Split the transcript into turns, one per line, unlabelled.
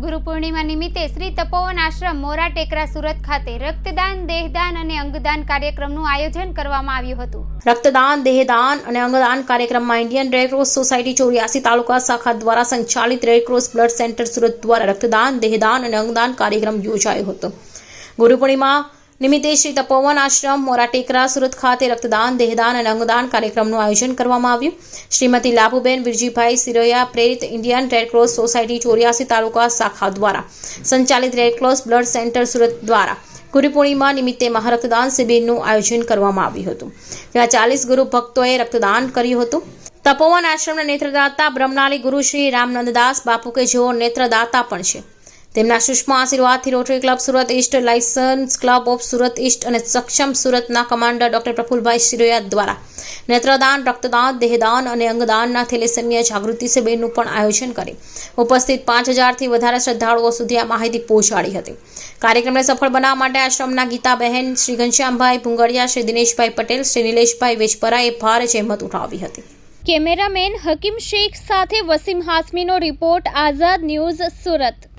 ગુરુ પૂર્ણિમા નિમિત્તે શ્રી તપોવન આશ્રમ મોરા ટેકરા સુરત ખાતે રક્તદાન, દેહદાન અને અંગદાન કાર્યક્રમનું આયોજન કરવામાં આવ્યું હતું.
રક્તદાન, દેહદાન અને અંગદાન કાર્યક્રમમાં ઇન્ડિયન રેડક્રોસ સોસાયટી ચોર્યાસી તાલુકા શાખા દ્વારા સંચાલિત રેડક્રોસ બ્લડ સેન્ટર સુરત દ્વારા રક્તદાન, દેહદાન અને અંગદાન કાર્યક્રમ યોજાયો હતો. ગુરુ પૂર્ણિમા નિમિત્તે શ્રી તપોવન આશ્રમ મોરા ટેકરા સુરત ખાતે રક્તદાન, દેહદાન અને અંગદાન કાર્યક્રમનું આયોજન કરવામાં આવ્યું. શ્રીમતી લાભુબેન વિરજીભાઈ સિરોયા પ્રેરિત ઇન્ડિયન રેડક્રોસ સોસાયટી ચોર્યાસી તાલુકા શાખા દ્વારા સંચાલિત રેડક્રોસ બ્લડ સેન્ટર સુરત દ્વારા ગુરુ પૂર્ણિમા નિમિત્તે મહારક્તદાન શિબિરનું આયોજન કરવામાં આવ્યું હતું. જ્યાં ચાલીસ ગુરુ ભક્તોએ રક્તદાન કર્યું હતું. તપોવન આશ્રમના નેત્રદાતા બ્રહ્મનાલી ગુરુ શ્રી રામનંદદાસ બાપુ કે જેઓ નેત્રદાતા પણ છે. તેમના સૂક્ષ્મ આશીર્વાદથી rotary club Surat east, Lions club of Surat east અને સક્ષમ સુરતના કમાન્ડર ડોક્ટર પ્રફુલભાઈ શિરોયા દ્વારા નેત્રદાન, રક્તદાન, દેહદાન અને અંગદાનના થેલેસેમિયા જાગૃતિ શિબિરનું પણ આયોજન કરી. ઉપસ્થિત પાંચ હજારથી વધારે શ્રદ્ધાળુઓ સુધી આ માહિતી પહોંચાડી હતી. કાર્યક્રમને સફળ બનાવવા માટે આશ્રમના ગીતાબહેન શ્રી ઘનશ્યામભાઈ ભુંગડિયા શ્રી દિનેશભાઈ પટેલ, શ્રી નિલેશભાઈ વેજપરાએ ભારે જહેમત ઉઠાવી હતી.
કેમેરામેન હકીમ શેખ સાથે વસીમ હાસમીનો રિપોર્ટ, આઝાદ ન્યૂઝ સુરત.